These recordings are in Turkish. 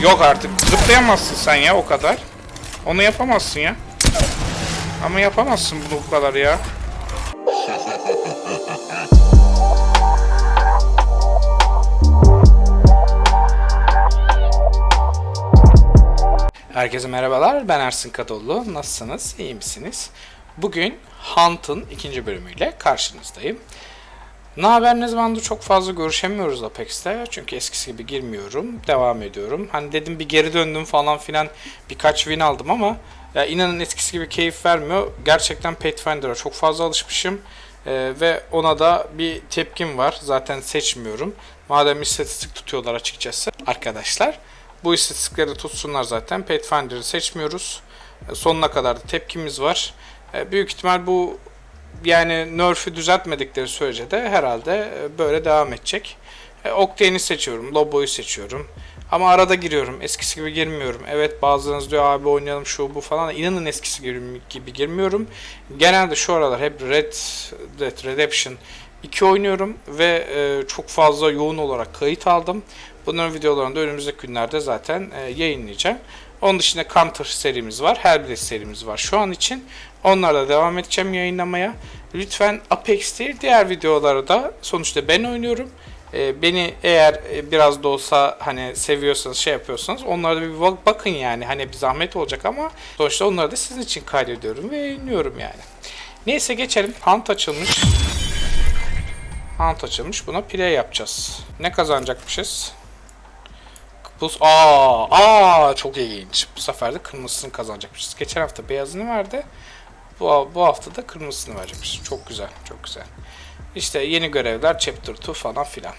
Yok artık. Zıplayamazsın sen ya o kadar. Onu yapamazsın ya. Ama yapamazsın bunu bu kadar ya. Herkese merhabalar. Ben Ersin Kadıoğlu. Nasılsınız? İyi misiniz? Bugün Hunt'ın ikinci bölümüyle karşınızdayım. Ne haber ne zamandır çok fazla görüşemiyoruz Apex'te. Çünkü eskisi gibi girmiyorum. Devam ediyorum. Hani dedim bir geri döndüm falan filan birkaç win aldım ama ya inanın eskisi gibi keyif vermiyor. Gerçekten Pathfinder'a çok fazla alışmışım. Ee, ve ona da bir tepkim var. Zaten seçmiyorum. Madem istatistik tutuyorlar açıkçası arkadaşlar. Bu istatistikleri tutsunlar zaten. Pathfinder'ı seçmiyoruz. Ee, sonuna kadar da tepkimiz var. Ee, büyük ihtimal bu yani nerf'ü düzeltmedikleri sürece de herhalde e, böyle devam edecek. E, Octane'i seçiyorum, Lobo'yu seçiyorum. Ama arada giriyorum. Eskisi gibi girmiyorum. Evet bazılarınız diyor abi oynayalım şu bu falan. İnanın eskisi gibi, girmiyorum. Genelde şu aralar hep Red Dead Redemption 2 oynuyorum ve e, çok fazla yoğun olarak kayıt aldım. Bunların videolarını da önümüzdeki günlerde zaten e, yayınlayacağım. Onun dışında Counter serimiz var. Hellblade serimiz var şu an için. Onlarla devam edeceğim yayınlamaya. Lütfen Apex değil diğer videoları da sonuçta ben oynuyorum. Ee, beni eğer e, biraz da olsa hani seviyorsanız şey yapıyorsanız onlara da bir bak- bakın yani. Hani bir zahmet olacak ama sonuçta onları da sizin için kaydediyorum ve yayınlıyorum yani. Neyse geçelim. Hunt açılmış. Hunt açılmış. Buna play yapacağız. Ne kazanacakmışız? Bu aa aa çok ilginç. Bu sefer de kırmızısını kazanacakmışız. Geçen hafta beyazını verdi. Bu, bu hafta da kırmızısını verecekmiş. Çok güzel, çok güzel. İşte yeni görevler, Chapter 2 falan filan.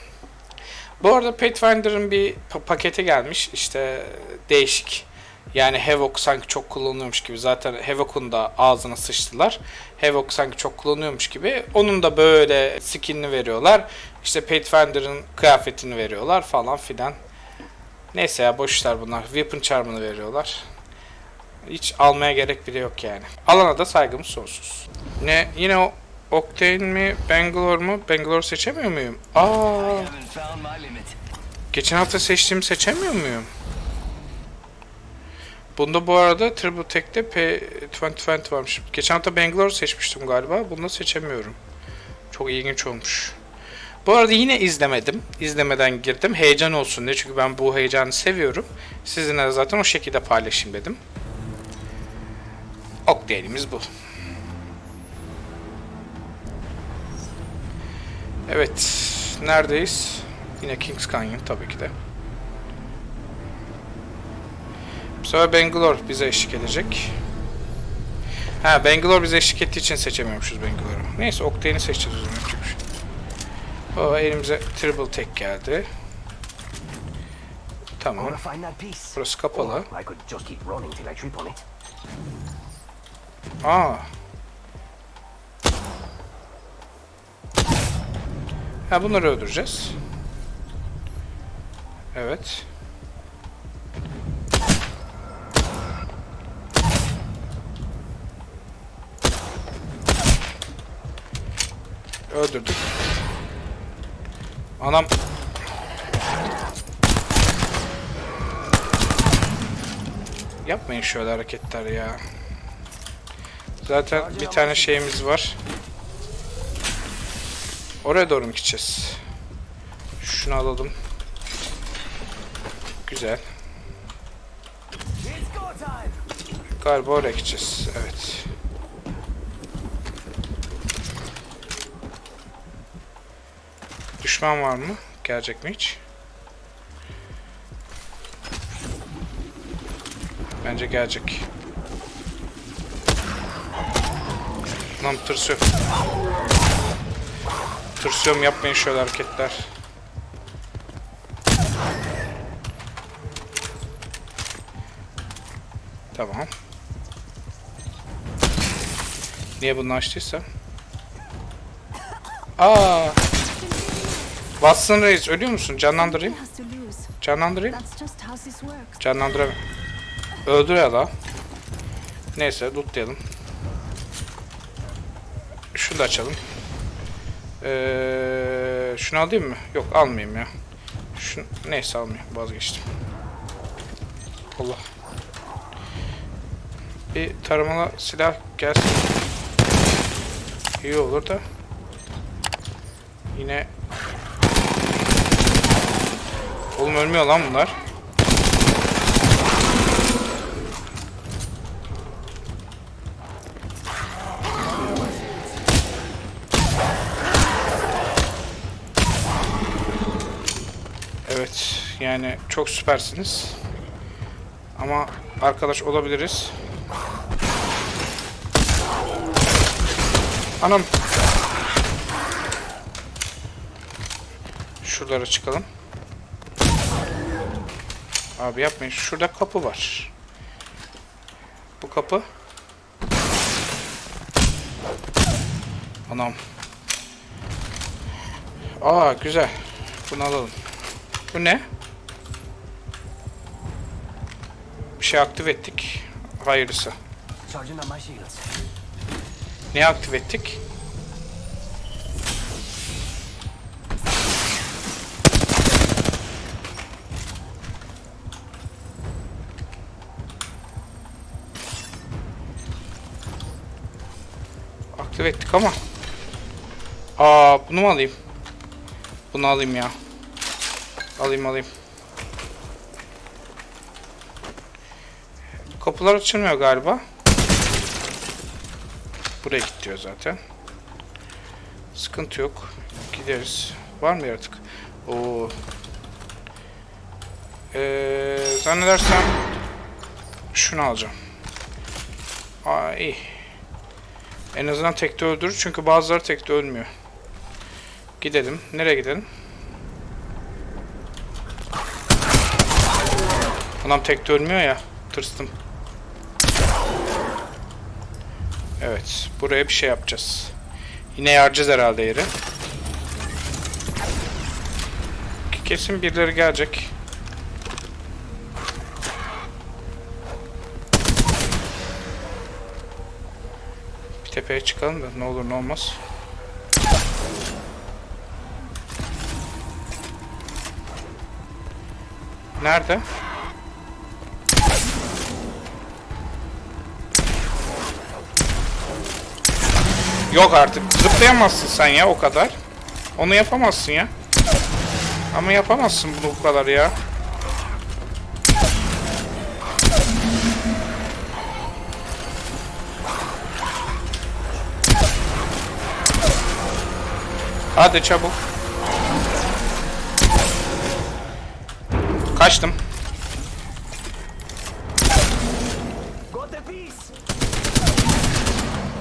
Bu arada Pathfinder'ın bir pa- paketi gelmiş. İşte değişik. Yani Havok sanki çok kullanılıyormuş gibi. Zaten Havok'un da ağzına sıçtılar. Havok sanki çok kullanıyormuş gibi. Onun da böyle skinini veriyorlar. İşte Pathfinder'ın kıyafetini veriyorlar falan filan. Neyse ya boş işler bunlar. Weapon Charm'ını veriyorlar. Hiç almaya gerek bile yok yani. Alana da saygımız sonsuz. Ne? Yine o Octane mi? Bangalore mu? Bangalore seçemiyor muyum? Aa, geçen hafta seçtiğimi seçemiyor muyum? Bunda bu arada Triple Tech'te P2020 varmış. Geçen hafta Bangalore seçmiştim galiba. Bunda seçemiyorum. Çok ilginç olmuş. Bu arada yine izlemedim. İzlemeden girdim. Heyecan olsun diye. Çünkü ben bu heyecanı seviyorum. Sizinle zaten o şekilde paylaşayım dedim. Octane'imiz bu. Evet. Neredeyiz? Yine Kings Canyon tabii ki de. Bu sefer Bangalore bize eşlik edecek. Ha Bangalore bize eşlik ettiği için seçemiyormuşuz Bangalore'u. Neyse Octane'i seçeceğiz o zaman. Şey. O elimize Triple Tek geldi. Tamam. Burası kapalı. Aa. Ha bunları öldüreceğiz. Evet. Öldürdük. Anam. Yapmayın şöyle hareketler ya. Zaten bir tane şeyimiz var. Oraya doğru mu gideceğiz? Şunu alalım. Güzel. Galiba oraya gideceğiz. Evet. Düşman var mı? Gelecek mi hiç? Bence gelecek. Lan tırsıyorum. Tırsıyorum yapmayın şöyle hareketler. Tamam. Niye bunu açtıysam? Aa! Watson Reis ölüyor musun? Canlandırayım. Canlandırayım. Canlandıramıyorum. Öldür ya da. Neyse lootlayalım. Şunu da açalım. Ee, şunu alayım mı? Yok almayayım ya. Şunu, neyse almayayım vazgeçtim. Allah. Bir taramalı silah gelsin. İyi olur da. Yine Oğlum ölmüyor lan bunlar. Evet yani çok süpersiniz. Ama arkadaş olabiliriz. Anam. Şuralara çıkalım. Abi yapmayın. Şurada kapı var. Bu kapı. Anam. Aa güzel. Bunu alalım. Bu ne? Şey aktif ettik. Hayırlısı. Ne aktif ettik? Aktif ettik ama. Aa bunu mu alayım? Bunu alayım ya. Alayım alayım. Kapılar açılmıyor galiba. Buraya git diyor zaten. Sıkıntı yok. Gideriz. Var mı yaratık? Oo. Ee, zannedersem şunu alacağım. Aa iyi. En azından tekte öldürür çünkü bazıları tekte ölmüyor. Gidelim. Nereye gidelim? Adam tekte ölmüyor ya. Tırstım. Evet. Buraya bir şey yapacağız. Yine yaracağız herhalde yeri. Kesin birileri gelecek. Bir tepeye çıkalım da ne olur ne olmaz. Nerede? Yok artık. Zıplayamazsın sen ya o kadar. Onu yapamazsın ya. Ama yapamazsın bunu bu kadar ya. Hadi çabuk. Kaçtım.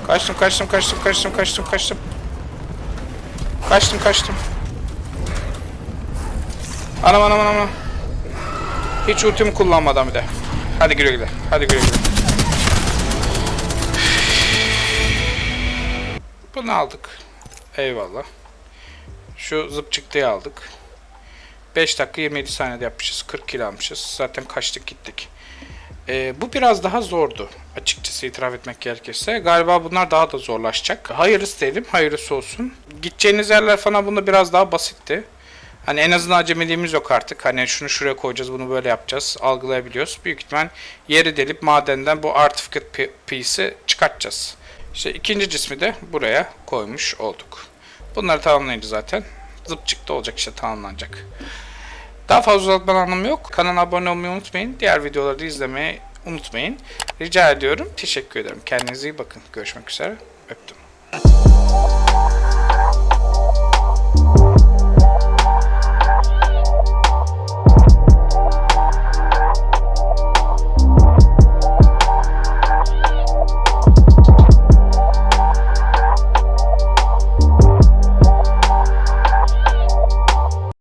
Kaçtım kaçtım kaçtım kaçtım kaçtım kaçtım. Kaçtım kaçtım. Anam anam anam. Hiç ultimi kullanmadan bir de. Hadi güle güle. Hadi güle güle. Bunu aldık. Eyvallah. Şu zıp çıktıyı aldık. 5 dakika 27 saniyede yapmışız. 40 kilo almışız. Zaten kaçtık gittik. Ee, bu biraz daha zordu. Açıkçası itiraf etmek gerekirse. Galiba bunlar daha da zorlaşacak. Hayırlısı diyelim. Hayırlısı olsun. Gideceğiniz yerler falan bunda biraz daha basitti. Hani en azından acemiliğimiz yok artık. Hani şunu şuraya koyacağız, bunu böyle yapacağız. Algılayabiliyoruz. Büyük ihtimal yeri delip madenden bu artifact piece'i çıkartacağız. İşte ikinci cismi de buraya koymuş olduk. Bunları tamamlayınca zaten zıp çıktı olacak işte tamamlanacak. Daha fazla uzatmanın anlamı yok. Kanala abone olmayı unutmayın. Diğer videoları da izlemeyi unutmayın. Rica ediyorum. Teşekkür ederim. Kendinize iyi bakın. Görüşmek üzere. Öptüm.